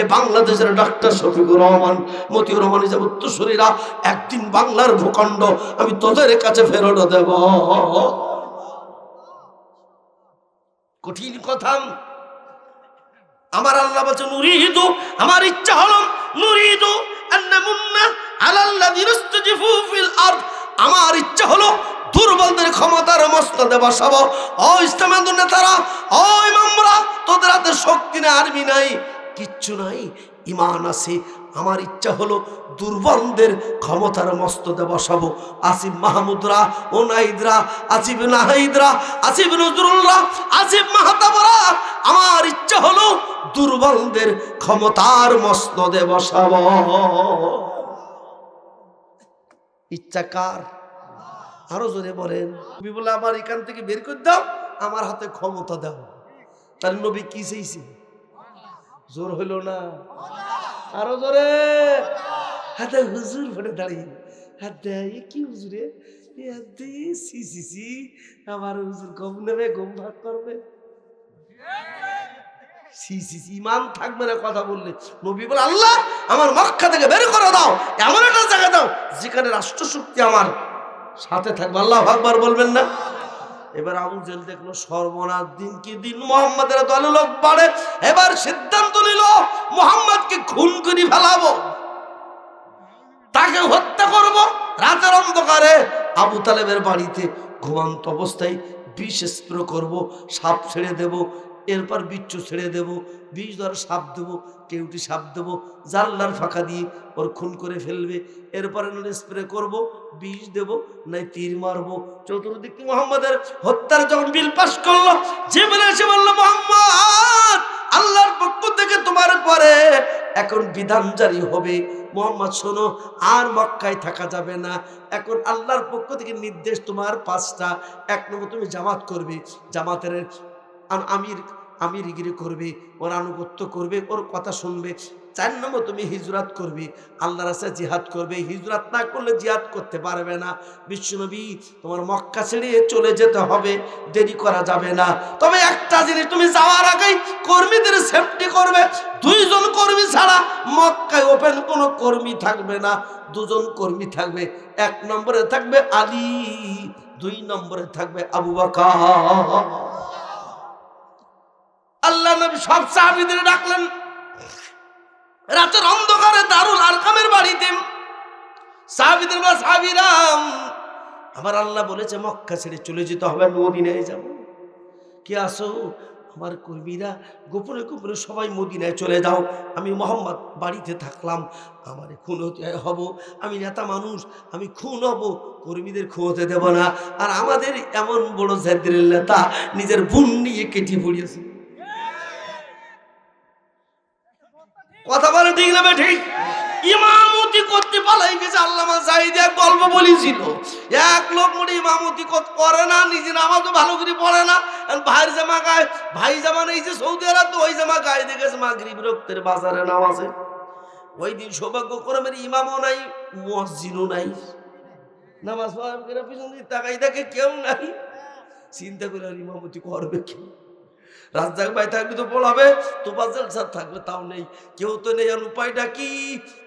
এ বাংলাদেশের ডাক্তার শফিকুর রহমান, মতিউর রহমান হিসাবে উত্তরসূরীরা, একদিন বাংলার ভূখণ্ড আমি তোদের কাছে ফেরত দেব। কঠিন কথা। আমার আল্লাহ বলছে, নুরিদু, আমার ইচ্ছা হলো নুরিদু আন্নামুন্না ফিল আরদ। আমার ইচ্ছা হলো দুর্বলদের ক্ষমতার মস্তদে বসাবো। ও ইসলামের নেতারা ইমামরা, তোদের হাতে শক্তি নেই, আর্মি নাই। কিচ্ছু নাই ইমান আছে। আমার ইচ্ছা হলো দুর্বলদের ক্ষমতার মস্তদে বসাবো। আসিফ মাহমুদরা ও নাইদরা আসিফ নাহিদরা, আসিফ নজরুলরা আসিফ মাহাতাবরা, আমার ইচ্ছা হলো দুর্বলদের ক্ষমতার মস্তদে বসাবো। ইচ্ছা কার? আরও জোরে বলেন। তুমি বলে আমার এখান থেকে বের করে দাও, আমার হাতে ক্ষমতা দাও। তার নবী কি চাইছে? জোর হইল না? আরও জোরে। হাতে হুজুর ফটে দাঁড়িয়ে। হাতে এ কি হুজুরে? হাতে সি সি সি। আমার হুজুর গম নেবে, গম ভাগ করবে। সি ইমান থাকবে না কথা বললে। নবী বলে, আল্লাহ, আমার মক্কা থেকে বের করে দাও। এমন একটা জায়গা দাও, যেখানে রাষ্ট্রশক্তি আমার সাথে থাকবে। আল্লাহ আকবার বলবেন না? এবার আবু জেল দেখল, সর্বনাশ দিন কি দিন? মোহাম্মদের দলে লোক বাড়ে। এবার সিদ্ধান্ত নিল, মোহাম্মদকে খুন করে ফেলাবো। তাকে হত্যা করব। রাতের অন্ধকারে আবু তালেবের বাড়িতে ঘুমান্ত অবস্থায় বিষ স্প্রে করব, সাপ ছেড়ে দেব এরপর বিচ্ছু ছেড়ে দেব, বিষ ধরে সাপ দেব, কেউটি সাপ দেব জাল্লার ফাঁকা দিয়ে ওর খুন করে ফেলবে। এরপরে নইলে স্প্রে করব, বিষ দেব, নাই তীর মারবো। চতুর্দিক মোহাম্মদের হত্যার যখন বিল পাশ করল যে বলে এসে বলল, মোহাম্মদ, আল্লাহর পক্ষ থেকে তোমার পরে এখন বিধান জারি হবে। মোহাম্মদ, শোনো, আর মক্কায় থাকা যাবে না। এখন আল্লাহর পক্ষ থেকে নির্দেশ তোমার পাঁচটা। এক নম্বর, তুমি জামাত করবে। জামাতের আমির আমিরগিরি করবে, ওর আনুগত্য করবে, ওর কথা শুনবে, চার নম্বর তুমি হিজরাত করবে আল্লাহ রাস্তায় জিহাদ করবে, হিজরাত না করলে জিহাদ করতে পারবে না। বিশ্বনবী, তোমার মক্কা ছেড়ে চলে যেতে হবে, দেরি করা যাবে না। তবে একটা জিনিস তুমি যাওয়ার আগেই কর্মীদের সেফটি করবে, দুইজন কর্মী ছাড়া মক্কায় ওপেন কোনো কর্মী থাকবে না, দুজন কর্মী থাকবে। এক নম্বরে থাকবে আলী, দুই নম্বরে থাকবে আবু বকর। আল্লাহ নবী সব সাহাবীদের ডাকলেন। রাতের অন্ধকারে দারুল আরকামের বাড়িতে। সাহাবীদের বা সাহাবীরাম আমার আল্লাহ বলেছে মক্কা ছেড়ে চলে যেতে হবে মদিনায় যাব। কে আসো আমার কর্মীরা, গোপনে গোপনে সবাই মদিনায় চলে যাও। আমি মোহাম্মদ বাড়িতে থাকলাম, আমার খুন হতে হব, আমি নেতা মানুষ, আমি খুন হব, কর্মীদের খুন হতে দেব না। আর আমাদের এমন বড় জাতির নেতা নিজের বোন নিয়ে কেটে পড়িয়েছে। ঠিক ইমামতি করতে পালাই গেছে, আল্লামা গল্প বলেছিল। এক লোক মোটে ইমামতি করে না, নিজে নামাজও ভালো করে পড়ে না। ভাইয়ের জামা গায়ে ভাই জামা নেই যে সৌদি আরব তো ওই জামা গায়ে দেখেছে মাগরিব রক্তের বাজারে নামাজে। ওই দিন ইমামও নাই মসজিদও নাই। নামাজ পিছন তাকাই দেখে কেউ নাই। চিন্তা করে আর ইমামতি করবে কেউ রাজ্জাক ভাই থাকবে তো পড়াবে তোফাজল স্যার থাকবে, তাও নেই। কেউ তো নেই, আর উপায়টা কি?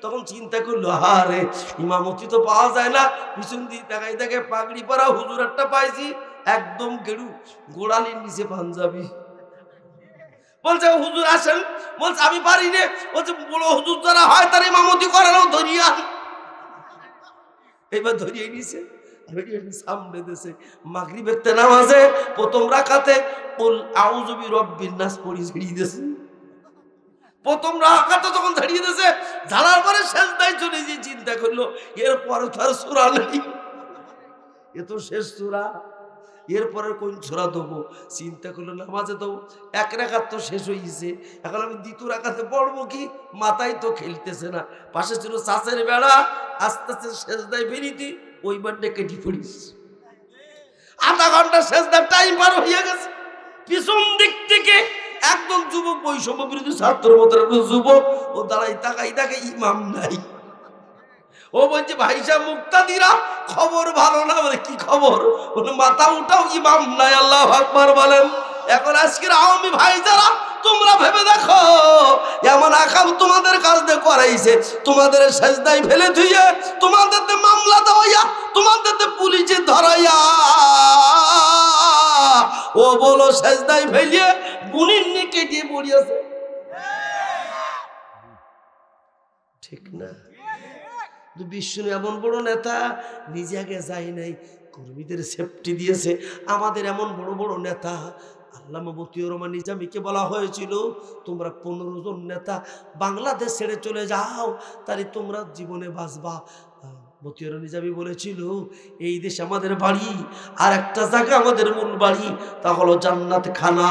তখন চিন্তা করল হারে ইমামতি তো পাওয়া যায় না। পিছন দিয়ে দেখাই দেখে পাগড়ি পরা হুজুর একটা পাইছি, একদম গেরু, গোড়ালির নিচে পাঞ্জাবি। বলছে, হুজুর, আসেন। বলছে, আমি পারি রে বলছে, বড় হুজুর যারা হয়, তার ইমামতি করানো ধরিয়া এবার ধরিয়ে নিছে। সামনে দেশে মাগরিবের নামাজে প্রথম রাখাতে কুল আউযুবি রব্বিন নাস পড়ি ঝিড়িয়ে দিয়েছে। প্রথম রাখাতে যখন ঝাড়িয়ে দিয়েছে ঝাড়ার পরে শেষ দায় চলে গিয়ে চিন্তা করল, এরপরে তার সুরা নেই। এ তো শেষ সুরা। এরপরে কোন ছোড়া দেবো? চিন্তা করল, নামাজে দেবো। এক রেখার তো শেষ হয়ে গেছে। এখন আমি দ্বিতীয় রাখাতে পড়ব কি? মাথায় তো খেলতেছে না। পাশে ছিল চাষের বেড়া, আস্তে আস্তে শেষ দেয় বেরিতি ওই বারটা কেটে পড়িস আধা ঘণ্টা শেষ দেয় টাইম পার হয়ে গেছে। পিছন দিক থেকে একদম যুবক, বৈষম্য বিরোধী ছাত্র মতো যুবক, ও দাঁড়াই তাকাই দেখে ইমাম নাই। ও বলছে, ভাই সাহেব, মুক্তাদিরা, খবর ভালো না? বলে, কি খবর? বলে, মাথা উঠাও, ইমাম নাই, আল্লাহ আকবার বলেন। এখন আজকের আওয়ামী ভাই যারা তোমরা ভেবে দেখো, এমন আকাম তোমাদের কাজ দিয়ে করাইছে। তোমাদের সেজদাই ফেলে ধুইয়ে, তোমাদের মামলা দেওয়াইয়া, তোমাদের পুলিশে ধরাইয়া। ও বলো সেজদাই ফেলিয়ে গুণির নিকে গিয়ে পড়িয়েছে ঠিক না। বিষ্ণু এমন বড় নেতা, নিজে আগে নাই, কর্মীদের সেফটি দিয়েছে। আমাদের এমন বড় বড় নেতা আল্লামা মতিউর রহমান নিজামীকে বলা হয়েছিল, তোমরা পনেরো জন নেতা বাংলাদেশ ছেড়ে চলে যাও, তাহলে তোমরা জীবনে বাঁচবা। মতিউর নিজামী বলেছিল, এই দেশ আমাদের বাড়ি আর একটা জায়গা আমাদের মূল বাড়ি, তা হলো জান্নাত খানা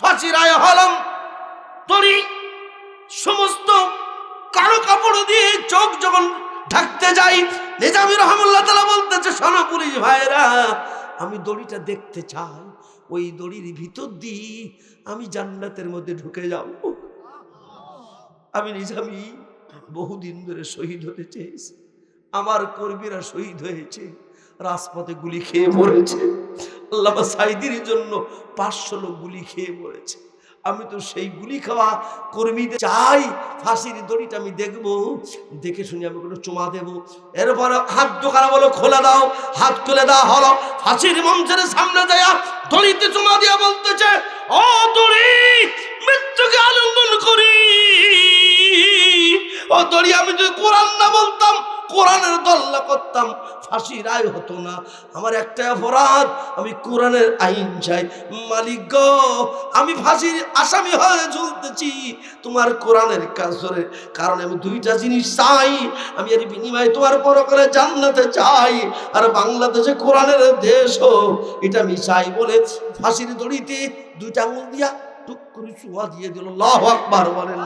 ফাঁসির আয় হলাম তরি সমস্ত কালো কাপড় দিয়ে চোখ যখন ঢাকতে যাই নিজামি রহমুল্লাহ তালা বলতেছে সোনা পুলিশ ভাইরা আমি দড়িটা দেখতে চাই। ওই দড়ির ভিতর দিয়ে আমি জান্নাতের মধ্যে ঢুকে যাব। আমি নিজামি বহুদিন ধরে শহীদ হতে চেয়েছি। আমার কর্মীরা শহীদ হয়েছে, রাজপথে গুলি খেয়ে মরেছে। আল্লাহ সাইদির জন্য পাঁচশো লোক গুলি খেয়ে মরেছে। আমি তো সেই গুলি খাওয়া কর্মীদের চাই, ফাঁসির দড়িটা আমি দেখব, দেখে শুনে আমি কোনো চুমা দেবো। এরপর হাত দোকানা বলো খোলা দাও, হাত খুলে দেওয়া হলো ফাঁসির মঞ্চের সামনে দেয়া দড়িতে চুমা দিয়া বলতেছে, ও দড়ি মৃত্যুকে আলিঙ্গন করি। ও দড়ি আমি যদি কোরআন না বলতাম, কোরআনের দল্লা করতাম। ফাঁসি রায় হতো না। আমার একটা অপরাধ, আমি কোরআনের আইন চাই। মালিক গো, আমি ফাঁসির আসামি হয়ে ঝুলতেছি তোমার কোরআনের কাজ ধরে কারণ আমি দুইটা জিনিস চাই। আমি এর বিনিময়ে তোমার পরকালে জান্নাতে চাই আর বাংলাদেশে কোরআনের দেশ হোক, এটা আমি চাই বলে ফাঁসির দড়িতে দুইটা আঙুল দিয়া টুক করে চুয়া দিয়ে দিল। লাহ আকবার বলেন।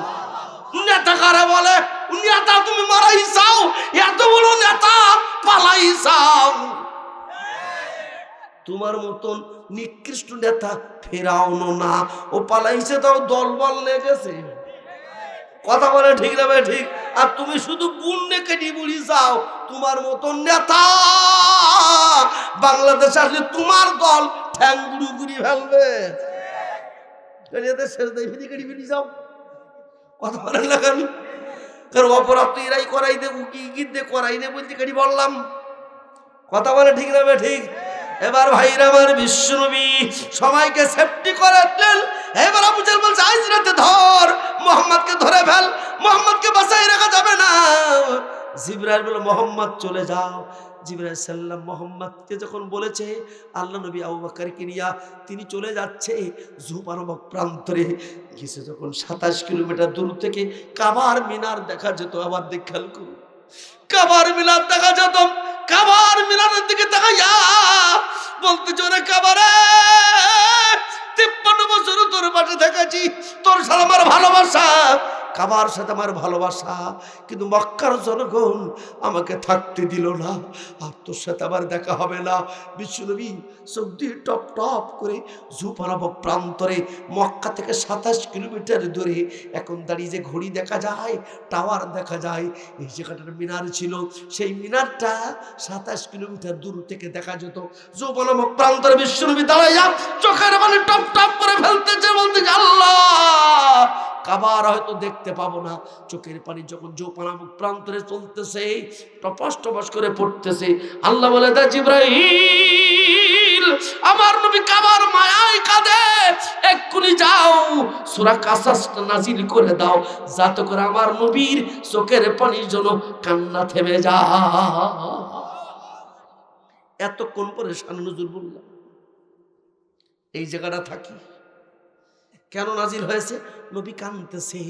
নেতা কারা বলে? নেতা তুমি মারাই চাও, এত বড় নেতা পালাই চাও। তোমার মতন নিকৃষ্ট নেতা ফেরাওনো না, ও পালাইছে তাও দলবল লেগেছে কথা বলে ঠিক না ভাই, ঠিক? আর তুমি শুধু গুন্ডে কেটে বুড়ি যাও, তোমার মতন নেতা বাংলাদেশ আসলে তোমার দল ঠ্যাং গুড়ু গুড়ি ফেলবে। এদের শেষ দেয় ফিরি ফিরি যাও। কথা বলেন না কেন কারণ অপরাধ তো এরাই করাই দেবো, কি গিদ্দে করাই দেবো বলতে কেটে বললাম। কথা বলে ঠিক না ঠিক। এবার ভাইরা আমার বিশ্বনবী সবাইকে সেফটি করে দিলেন। এবার আবু জাহেল বলছে আইজ রাতে ধর, মোহাম্মদকে ধরে ফেল, মোহাম্মদকে বাঁচাই রাখা যাবে না। জিব্রাইল বলে মোহাম্মদ চলে যাও জিব্রাইল সাল্লাম মোহাম্মদকে যখন বলেছে, আল্লাহ নবী আবু বাক্কারকে নিয়া তিনি চলে যাচ্ছে জুবা প্রান্তরে। গেছে যখন সাতাশ কিলোমিটার দূর থেকে কাবার মিনার দেখা যেত, আবার দেখাল করুন কাবার মিনার দেখা যেত, কাবার মিনারের দিকে তাকাইয়া বলতে চলে কাবারে, তিপ্পান্ন বছর তোর পাশে থেকেছি, তোর সাথে আমার ভালোবাসা কাবার সাথে আমার ভালোবাসা, কিন্তু মক্কার জনগণ আমাকে থাকতে দিল না। আর তোর সাথে আবার দেখা হবে না। বিশ্বনবী চোখ দিয়ে টপ টপ করে ঝুপানাব প্রান্তরে মক্কা থেকে সাতাশ কিলোমিটার দূরে এখন দাঁড়িয়ে যে ঘড়ি দেখা যায়, টাওয়ার দেখা যায়, এই জায়গাটার মিনার ছিল। সেই মিনারটা সাতাশ কিলোমিটার দূর থেকে দেখা যেত। যৌবনামক প্রান্তরে বিশ্বনবী দাঁড়াইয়া চোখের মানে টপ টপ করে ফেলতেছে বলতেছে, আল্লাহ! কাবার হয়তো দেখতে পাবো না। চোখের পানি যখন জোপানামুখ প্রান্তরে চলতেছে টপস টপস করে পড়তেছে, আল্লাহ বলে দা জিব্রাহিল আমার নবী কাবার মায়ায় কাঁদে। এক্ষুনি যাও, সুরা কাসাসটা নাজিল করে দাও, যাতে করে আমার নবীর চোখের পানির জন্য কান্না থেমে যা এতক্ষণ পরে শানু নজরুল বললাম, এই জায়গাটা থাকি। কেন নাজিল হয়েছে? নবী কানতেছে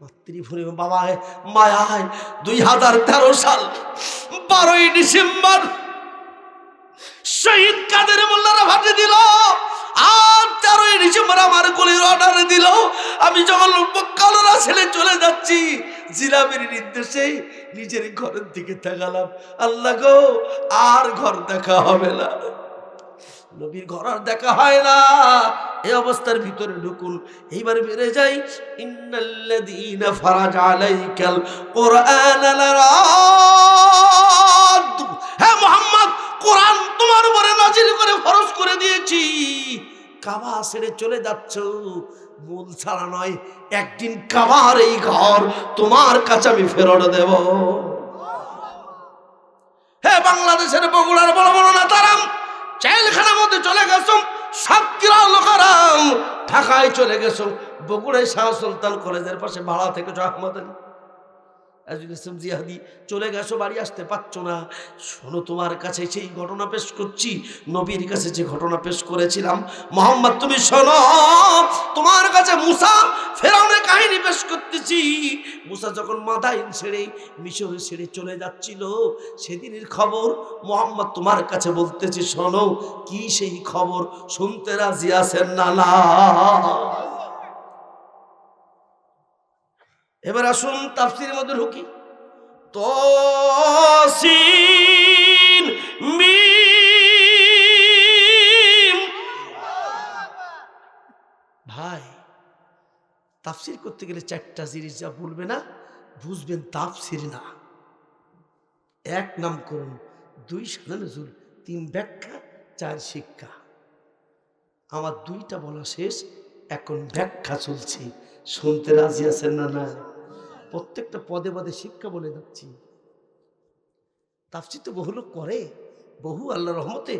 মাতৃভূমি বাবায়, মায়ায় দুই হাজার তেরো সাল, বারোই ডিসেম্বর, শহীদ কাদের মোল্লারা ভাটে দিল, আর তেরোই ডিসেম্বর আমার গুলির অর্ডার দিল। আমি যখন কালোরা ছেলে চলে যাচ্ছি জিলামের নির্দেশে নিজের ঘরের দিকে তাকালাম। আল্লাহ গো, আর ঘর দেখা হবে না। নবীর ঘর আর দেখা হয় না। এই অবস্থার ভিতরে ঢুকুন। এইবার বেড়ে যাই। ইন্নাল্লাযীনা ফারাজ আলাইকাল কুরআন লারাদ হে মুহাম্মদ, কোরআন তোমার উপরে নাজিল করে ফরজ করে দিয়েছি। কাবা ছেড়ে চলে যাচ্ছ। মূল ছাড়া নয়, একদিন কাবার এই ঘর তোমার কাছে আমি ফেরত দেব। হে বাংলাদেশের বগুড়ার বড় বড় নেতারাম জেলখানার মধ্যে চলে গেছো সাতক্ষীরা লোকারাম ঢাকায় চলে গেছো বগুড়ায় শাহ সুলতান কলেজের পাশে ভাড়া থেকে আহমদ আলী। ইসলাম জিহাদি চলে গেছো, বাড়ি আসতে পারছ না। শোনো, তোমার কাছে সেই ঘটনা পেশ করছি। নবীর কাছে যে ঘটনা পেশ করেছিলাম, মোহাম্মদ, তুমি শোনো, তোমার কাছে মুসা, ফেরাউনের কাহিনী পেশ করতেছি। মুসা যখন মাদাইন ছেড়ে, মিশরে ছেড়ে চলে যাচ্ছিল, সেদিনের খবর মোহাম্মদ তোমার কাছে বলতেছি, শোনো, কি সেই খবর, শুনতে রাজি আছেন না না? এবার আসুন তাফসিরের মধ্যে ঢুকি। মিম। ভাই, তাফসির করতে গেলে চারটা জিনিস যা বলবে না, বুঝবেন তাফসির না। এক নাম করুন, দুই সালে নজুল, তিন ব্যাখ্যা, চার শিক্ষা। আমার দুইটা বলা শেষ এখন ব্যাখ্যা চলছে। শুনতে রাজি আছেন না না? প্রত্যেকটা পদে পদে শিক্ষা বলে যাচ্ছি তাফসির তো বহু লোক করে, বহু আল্লাহ রহমতে,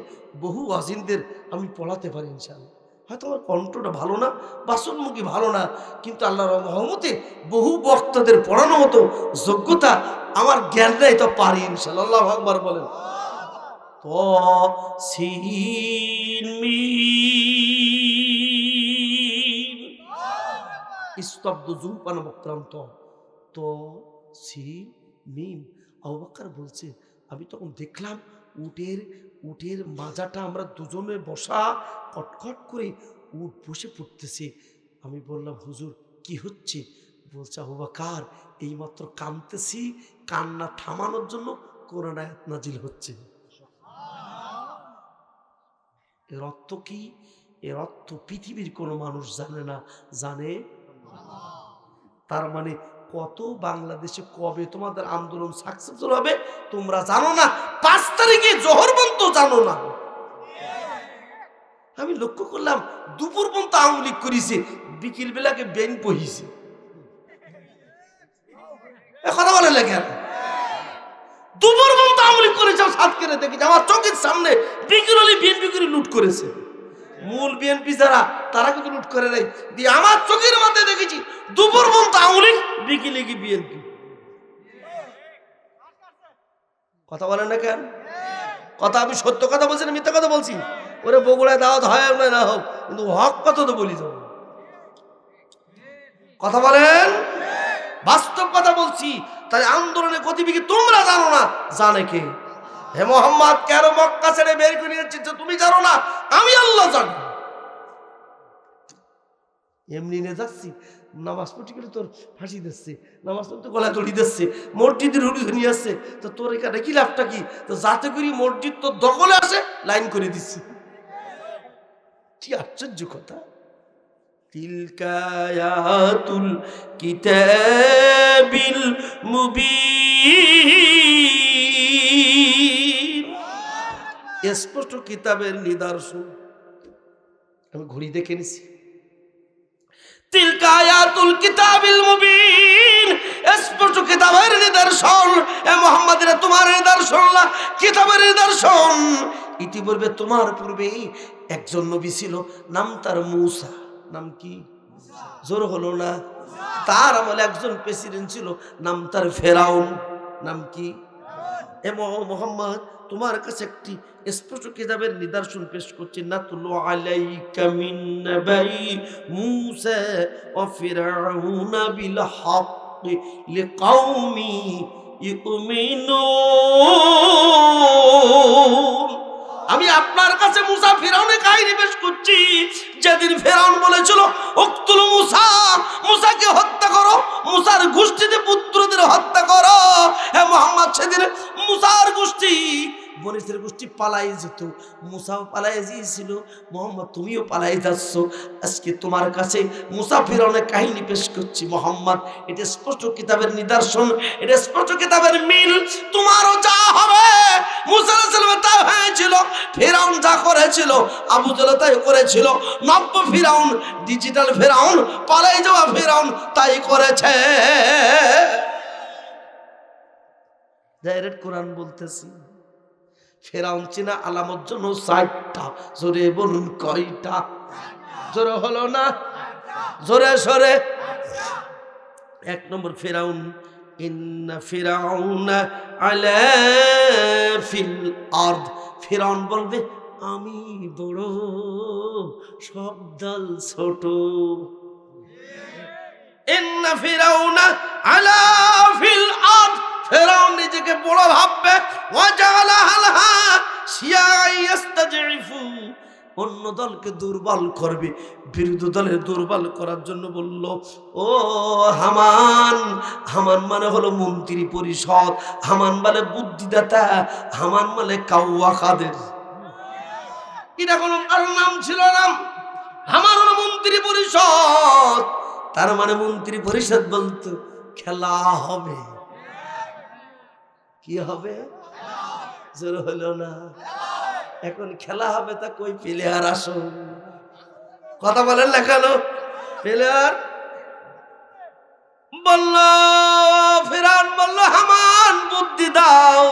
বহু আজিনদের আমি পড়াতে পারি ইনশাল্লাহ হয়তো আমার কণ্ঠটা ভালো না, বাসনমুখী ভালো না, কিন্তু আল্লাহর রহমতে বহু বক্তাদের পড়ানো মতো যোগ্যতা আমার জ্ঞান নেই তো পারি ইনশাল্লাহ আল্লাহ আকবার বলেন। তো সিন স্তব্ধ জুলপান বক্রান্ত তো সি মিম আবাক্কার বলছে, আমি তখন দেখলাম উটের উটের মাজাটা আমরা দুজনে বসা কটখট করে উট বসে পড়তেছে। আমি বললাম, হুজুর, কি হচ্ছে? বলছে আবাকার এইমাত্র কানতেছি, কান্না থামানোর জন্য কোরআন আয়াত নাজিল হচ্ছে। এর অর্থ কি? এর অর্থ পৃথিবীর কোনো মানুষ জানে না, জানে তার মানে কত বাংলাদেশে কবে তোমাদের আন্দোলন সাকসেসফুল হবে, তোমরা জানো না? পাঁচ তারিখে জোহর পর্যন্ত জানো না। আমি লক্ষ্য করলাম, দুপুর পর্যন্ত আওয়ামী লীগ করেছে বিকেল বেলাকে বেন পহিছে কথা বলে লেখেন দুপুর পর্যন্ত আওয়ামী লীগ করেছে সাত কেড়ে দেখেছি। আমার চোখের সামনে বিকেল হলে বিএনপি করে লুট করেছে। মূল বিএনপি যারা, তারা কিন্তু লুট করে নেই। দিয়ে আমার চোখের মধ্যে দেখেছি দুপুর পর্যন্ত আওয়ামী লীগ বিকেলে কি বিএনপি। কথা বলেন না কেন? কথা আমি সত্য কথা বলছি না মিথ্যা কথা বলছি? ওরে বগুড়ায় দাওয়াত হয় না না হোক কিন্তু হক কথা তো বলি যাব কথা বলেন? বাস্তব কথা বলছি। তাই আন্দোলনের গতিবিধি তোমরা জানো না। জানে কে? হে মোহাম্মদ কেন মক্কা ছেড়ে বের করে নিয়েছিস তুমি জানো না? আমি আল্লাহ জানি। এমনি নিয়ে যাচ্ছি। নামাজ পড়তে গেলে তোর ফাঁসি দিচ্ছে, নামাজ পড়তে গলায় দড়ি দিচ্ছে মসজিদের হুড়ি নিয়ে আসছে তো তোর এখানে কি লাভটা কি? তো যাতে করি মসজিদ তোর দখলে আসে, লাইন করে দিচ্ছে। কি আশ্চর্য কথা। তিলকায়াতুল কিতাবিল মুবিন। স্পষ্ট কিতাবের নিদর্শন। আমি ঘড়ি দেখে নিছি। কিতাবিল এ তোমার না ইতিপূর্বে তোমার পূর্বে একজন নবী ছিল, নাম তার নাম কি? জোর হলো না? তার আমলে একজন প্রেসিডেন্ট ছিল, নাম তার ফেরাউন। নাম কি? এ মহ- মোহাম্মদ তোমার কাছে একটি স্পষ্ট কিতাবের নিদর্শন পেশ করছি। নাতলু আলাইকা মিন নাবাই মূসা ওয়া ফিরআউন বিল হক লিকাউমি ইউমিনুন। আমি আপনার কাছে মুসা ফেরাউনের কাহিনী পেশ করছি। যেদিন ফেরাউন বলেছিল, উক্তুল মুসা, মুসাকে হত্যা করো, মুসার গোষ্ঠীতে পুত্রদের হত্যা করো। হে মোহাম্মদ, সেদিন মুসার গোষ্ঠী বনিসের গোষ্ঠী পালাই যেত। মুসাও পালাই গিয়েছিল, মোহাম্মদ তুমিও পালাই যাচ্ছ। আজকে তোমার কাছে মুসা ফিরাউনের কাহিনী পেশ করছি। মোহাম্মদ, এটা স্পষ্ট কিতাবের নিদর্শন, এটা স্পষ্ট কিতাবের মিল। তোমারও যা হবে ফেরাউন যা করেছিল তাই করেছিল। ফিরাউন, ডিজিটাল ফেরাউন যাওয়া ফেরাউন তাই করেছে। ডাইরেক্ট কোরআন বলতেছি। ফেরাউন চিনা আলামত জন্য ষাটটা জোরে বলুন কয়টা? জোরে হলো না? জোরে সরে। এক নম্বর ফেরাউন বলবে, আমি বড়, সব দল ছোট। ইন্না ফিরাউনা আলা ফিল আরদ ফেরাউন নিজেকে বড় ভাববে অন্য দলকে দুর্বল করবে, বিরোধী দলের দুর্বল করার জন্য বলল, ও হামান হামান মানে হলো মন্ত্রী পরিষদ, হামান মানে বুদ্ধিদাতা, হামান মানে কাউয়া খাদের এটা কোনো নাম ছিল নাম আমার হলো মন্ত্রী পরিষদ। তার মানে মন্ত্রী পরিষদ বলতো খেলা হবে। কি হবে? জোর হলো না। এখন খেলা হবে তা কই প্লেয়ার আসো কথা বলেন না কেন? প্লেয়ার বলল, ফেরান বলল, হামান বুদ্ধি দাও।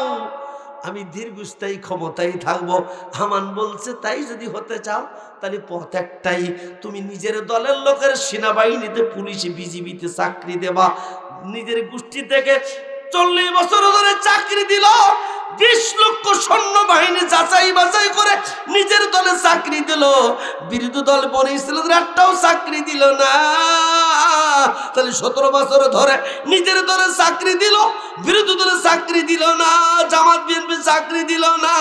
আমি দীর্ঘস্থায়ী ক্ষমতায় থাকব। হামান বলছে, তাই যদি হতে চাও, তাহলে পথ একটাই। তুমি নিজের দলের লোকের সেনাবাহিনীতে পুলিশে বিজিবিতে চাকরি দেবা। নিজের গোষ্ঠী থেকে চল্লিশ বছর ধরে চাকরি দিল। বিশ লক্ষ সৈন্য বাহিনী যাচাই বাছাই করে নিজের দলে চাকরি দিল। বিরোধী দল বনেছিল একটাও চাকরি দিল না। তাহলে সতেরো বছর ধরে নিজের দলে চাকরি দিল, বিরোধী দলে চাকরি দিল না, জামাত বিএনপি চাকরি দিল না।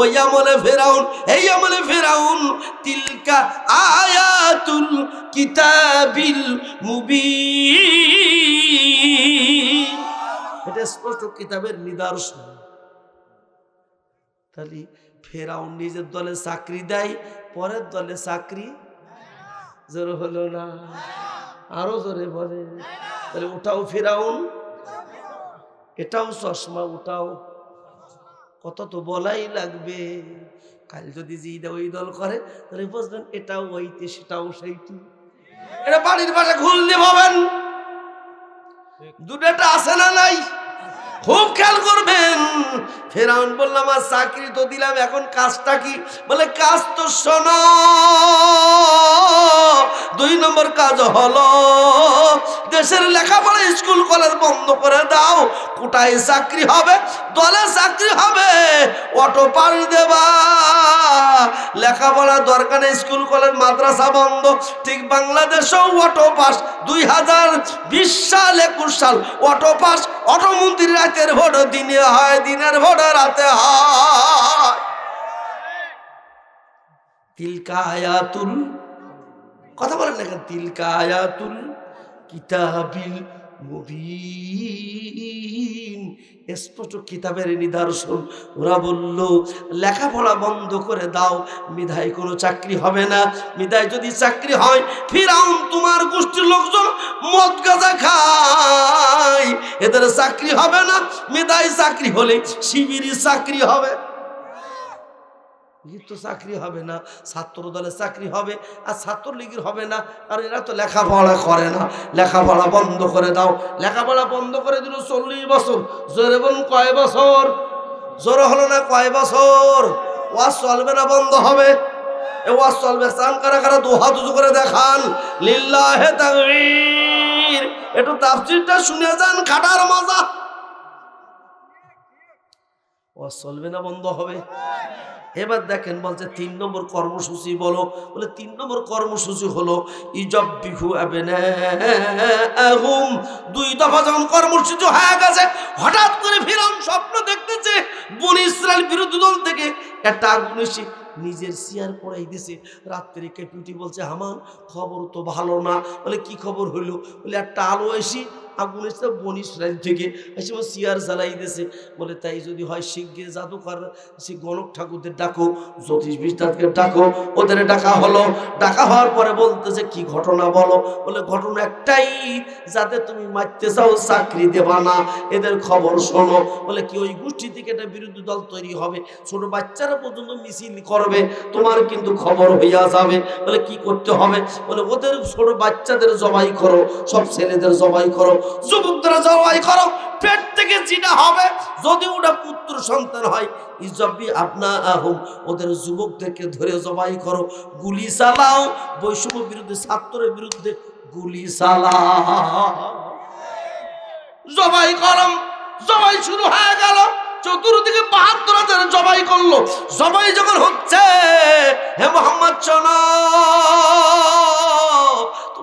ওই আমলে ফেরাউন, এই আমলে ফেরাউন, তিলকা আয়াতুল কিতাবিল মুবিন। এটা স্পষ্ট কিতাবের নিদর্শন। তাহলে ফেরাউন নিজের দলে চাকরি দেয়, পরের দলে চাকরি জোর হলো না? আরও জোরে বলে। তাহলে ওটাও ফেরাউন। এটাও চশমা ওটাও কত তো বলাই লাগবে। কাল যদি যে ওই দল করে, তাহলে বুঝবেন এটাও ওইতে সেটাও সেইটি। এটা বাড়ির পাশে খুল দিয়ে পাবেন দুটোটা আছে না নাই? খুব খেয়াল করবেন। ফেরাউন বললাম আর চাকরি তো দিলাম, এখন কাজটা কি? বলে, কাজ তো শোনো, দুই নম্বর কাজ হলো দেশের লেখাপড়া, স্কুল, কলেজ বন্ধ করে দাও। কোটায় চাকরি হবে, দলে চাকরি হবে, অটো পাড়ি দেবা। লেখাপড়া দরকার স্কুল, কলেজ, মাদ্রাসা বন্ধ। ঠিক বাংলাদেশেও অটো পাস দুই হাজার বিশ সাল, একুশ সাল, অটো পাস অটো মন্ত্রী রাতের ভোট, দিনে হয়, দিনের ভোট, রাতে হয়। তিলকা আয়াতুল কথা বলেন না কেন? তিলকা আয়াতুল কিতাবিল মুবিন। স্পষ্ট কিতাবের নিদর্শন। ওরা বলল, লেখাপড়া বন্ধ করে দাও মিধায় কোনো চাকরি হবে না। মিধায় যদি চাকরি হয়, ফিরাউন তোমার গোষ্ঠীর লোকজন মদ গাঁজা খায়। এদের চাকরি হবে না। মিধায় চাকরি হলে শিবিরই চাকরি হবে। লীগের তো চাকরি হবে না ছাত্র দলের চাকরি হবে, আর ছাত্র লীগের হবে না, আর এরা তো লেখাপড়া করে না। লেখাপড়া বন্ধ করে দাও। লেখাপড়া বন্ধ করে দিল চল্লিশ বছর। জোরে বলুন কয় বছর? জোরে হলো না কয় বছর? ওয়াজ চলবে না বন্ধ হবে। এ ওয়াজ চলবে চান কারা কারা দু উঁচু করে দেখান। লিল্লাহে একটু তাফসিরটা শুনে যান, খাটার মজা। ওয়াজ চলবে না, বন্ধ হবে। এবার দেখেন বলছে, তিন নম্বর কর্মসূচি বলো। বলে, তিন নম্বর কর্মসূচি হলো ইজব বিহু আহুম দুই দফা যখন কর্মসূচি হয়ে গেছে, হঠাৎ করে ফিরাম স্বপ্ন দেখতেছে, বনি ইসরায়েল বিরোধী দল থেকে একটা আগুন এসে নিজের চেয়ার পড়াই দিছে। রাত্রে কেপিউটি বলছে, হামান, খবর তো ভালো না। বলে, কি খবর হইল? বলে, একটা আলো এসি আগুন এসে বন ইসরায়েল থেকে এসে সিয়ার জ্বালাই দিয়েছে। বলে, তাই যদি হয় শিগগির জাদুকর, সে গণক ঠাকুরদের ডাকো, জ্যোতিষ বিদ্যাকে ডাকো, ওদের ডাকা হলো। ডাকা হওয়ার পরে বলতেছে, কি ঘটনা বলো? বলে, ঘটনা একটাই, যাতে তুমি মারতে চাও, চাকরি দেবা না। এদের খবর শোনো। বলে, কি ওই গোষ্ঠী থেকে একটা বিরোধী দল তৈরি হবে? ছোট বাচ্চারা পর্যন্ত মিছিল করবে, তোমার কিন্তু খবর হইয়া যাবে। বলে, কি করতে হবে? বলে, ওদের ছোট বাচ্চাদের জবাই করো, সব ছেলেদের জবাই করো। যুবকদের জবাই করো, পেট থেকে যেটা হবে। যদি ওটা পুত্র সন্তান হয় ইজবি আপনা আহম, ওদের যুবকদেরকে ধরে জবাই করো, গুলি চালাও। বৈষম্য বিরুদ্ধে, ছাত্রের বিরুদ্ধে গুলি চালাও। জবাই করম জবাই শুরু হয়ে গেল। চতুর্দিকে বাহাত্তর হাজার জবাই করল। জবাই যখন হচ্ছে, হে মোহাম্মদ চনা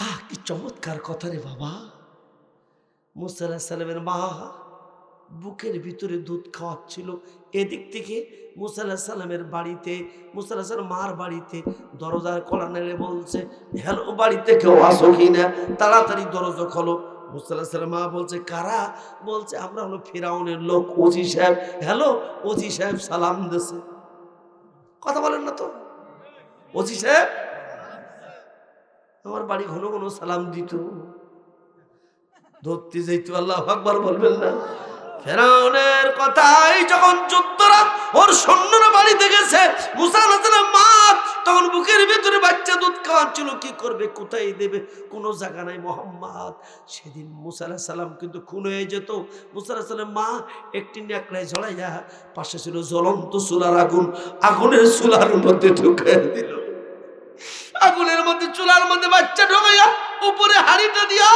আহ, কি চমৎকার কথা রে বাবা। মুসাল্লাহ মা বুকের ভিতরে দুধ খাওয়াচ্ছিল। এদিক থেকে মুসাল্লাহ সাল্লামের বাড়িতে মুসাল্লাহ সাল্লাম মার বাড়িতে দরজার কলা নেড়ে বলছে, হ্যালো, বাড়িতে কেউ আসো কি না? তাড়াতাড়ি দরজা খোলো। মা বলছে, কারা? বলছে, আমরা হলো লোক, ওজি সাহেব। হ্যালো, ওজি সাহেব সালাম কথা বলেন না তো। ওজি সাহেব? আমার বাড়ি ঘন ঘন সালাম দিত। ধরতে যাইতো, আল্লাহ আকবার বলবেন না। ফেরাউনের কথাই যখন যুদ্ধরা ওর সৈন্যরা বাড়িতে গেছে, মুসা মা তখন বুকের ভেতরে বাচ্চা দুধ খাওয়াচ্ছিল কি করবে? কোথায় দেবে? কোনো জায়গা নাই মোহাম্মদ। সেদিন মুসা আলাহ সাল্লাম কিন্তু খুন হয়ে যেত। মুসা আলাহ সাল্লাম মা একটি ন্যাকড়ায় ঝড়াইয়া পাশে ছিল জ্বলন্ত চুলার আগুন। আগুনের চুলার মধ্যে ঢুকে দিল। আগুনের মধ্যে, চুলার মধ্যে বাচ্চা ঢোকাইয়া উপরে হাড়িটা দিয়া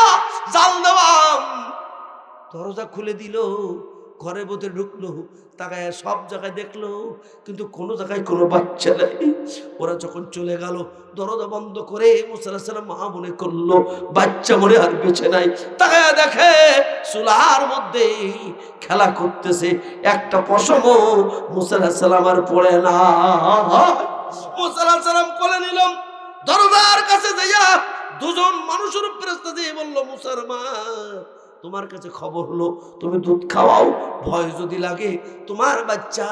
জাল দেওয়াম। দরজা খুলে দিল। ঘরের মধ্যে ঢুকলো, তাকায় সব জায়গায় দেখল, কিন্তু কোনো জায়গায় কোনো বাচ্চা নেই। ওরা যখন চলে গেল, দরজা বন্ধ করে মুসাল্লাম মা মনে করল, বাচ্চা মনে আর বেঁচে নাই। তাকায় দেখে চুলার মধ্যে খেলা করতেছে, একটা পশম মুসাল্লাহ আর পড়ে না। মুসাল্লাহ সাল্লাম নিলাম দরজার কাছে যাইয়া দুজন মানুষের ফেরস্তা দিয়ে বলল, মুসার মা তোমার কাছে খবর হলো, তুমি দুধ খাওয়াও, ভয় যদি লাগে, তোমার বাচ্চা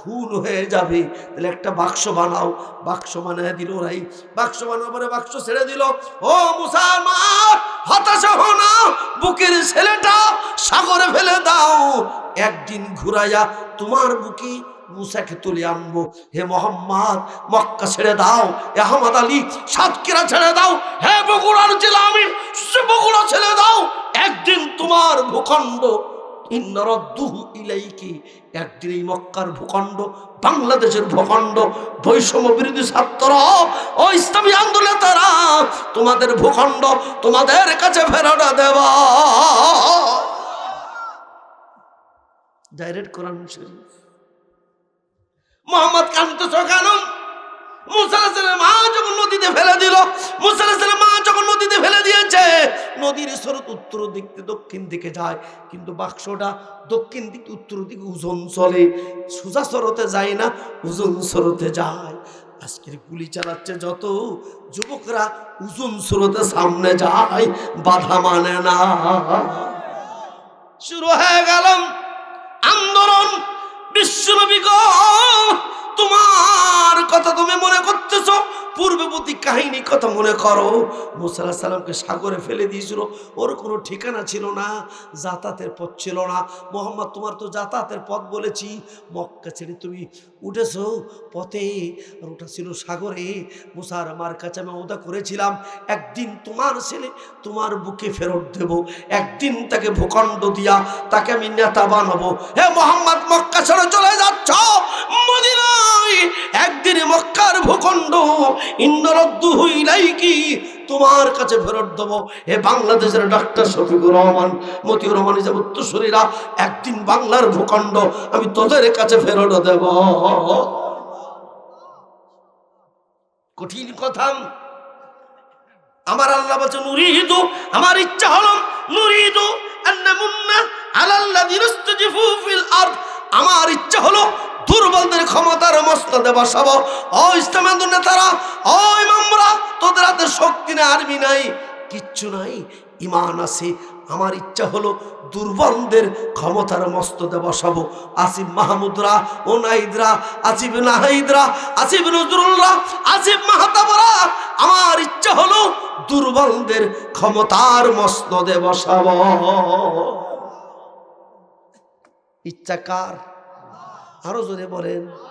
খুন হয়ে যাবে। তাহলে একটা বাক্স বানাও, বাক্স বানিয়ে দিল রাই বাক্স বানানোর পরে বাক্স ছেড়ে দিল। ও মুসার মা হতাশা হো না, বুকের ছেলেটা সাগরে ফেলে দাও। একদিন ঘুরাইয়া তোমার বুকে মুসাকে তুলে আনব। হে মোহাম্মদ, মক্কা ছেড়ে দাও। হে আহমদ আলী সাতক্ষীরা ছেড়ে দাও। হে বগুড়ার জেলা আমি তোমার ভূখণ্ড। একদিন এই মক্কার ভূখণ্ড, বাংলাদেশের ভূখণ্ড, বৈষম্য বিরোধী ছাত্র, ও ইসলামী আন্দোলনে তারা তোমাদের ভূখণ্ড, তোমাদের কাছে ফেরাটা দেওয়া। ডাইরেক্ট কোরআন শরীফ। মোহাম্মদ কান্তছ কেন? মুসালাসের মা যখন নদীতে ফেলে দিল মা যখন নদীতে ফেলে দিয়েছে, নদীর স্রোত উত্তর দক্ষিণ দিকে যায়, কিন্তু বাক্সটা দক্ষিণ দিক উত্তর দিকে ওজন চলে। সোজা স্রোতে যায় না, ওজন স্রোতে যায়। আজকের গুলি চালাচ্ছে যত যুবকরা, ওজন স্রোতে সামনে যায়, বাধা মানে না। শুরু হয়ে গেলাম আন্দোলন, বিশ্বনবী কথা তুমি মনে করতেছ? পূর্ববর্তী কাহিনী কথা মনে করো। মুসাল্লাহ সাল্লামকে সাগরে ফেলে দিয়েছিল। ওর কোনো ঠিকানা ছিল না, যাতায়াতের পথ ছিল না। মোহাম্মদ, তোমার তো যাতায়াতের পথ বলেছি। মক্কা ছেড়ে তুমি উঠেছো পথে, আর ওটা ছিল সাগরে। মুসার আমার কাছে আমি ওদা করেছিলাম, একদিন তোমার ছেলে তোমার বুকে ফেরত দেব। একদিন তাকে ভূখণ্ড দিয়া তাকে আমি নেতা বানাবো। হে মোহাম্মদ, মক্কা ছেড়ে চলে যাচ্ছ? একদিন মক্কার ভূখণ্ড ইন্দ্রদ্দু হইলাই কি? তোমার কাছে ফেরত দেবো। এ বাংলাদেশের ডাক্তার শফিকুর রহমান, মতিউর রহমান হিসাব উত্তরসূরীরা, একদিন বাংলার ভূখণ্ড আমি তোদের কাছে ফেরত দেব। কঠিন কথা। আমার আল্লাহ বলছে, নুরিদু, আমার ইচ্ছা হলো, নুরিদু আন্নামুন্না আলাল্লাযিনা ইসতাজিফু ফিল আরদ। আমার ইচ্ছা হলো দুর্বলদের ক্ষমতার মস্তদে বসাবো ও ইসলামের নেতারা, ও ইমামরা, তোদের হাতে শক্তি না আর্মি নাই, কিচ্ছু নাই, ইমান আছে। আমার ইচ্ছা হলো দুর্বলদের ক্ষমতার মস্ত মস্তদে বসাবো আসিফ মাহমুদরা ও নাইদরা আসিফ নাহিদরা, আসিফ নজরুলরা, আসিফ মাহাতাবরা, আমার ইচ্ছা হলো দুর্বলদের ক্ষমতার মস্তদে বসাবো ইচ্ছা কার? আরও জোরে বলেন।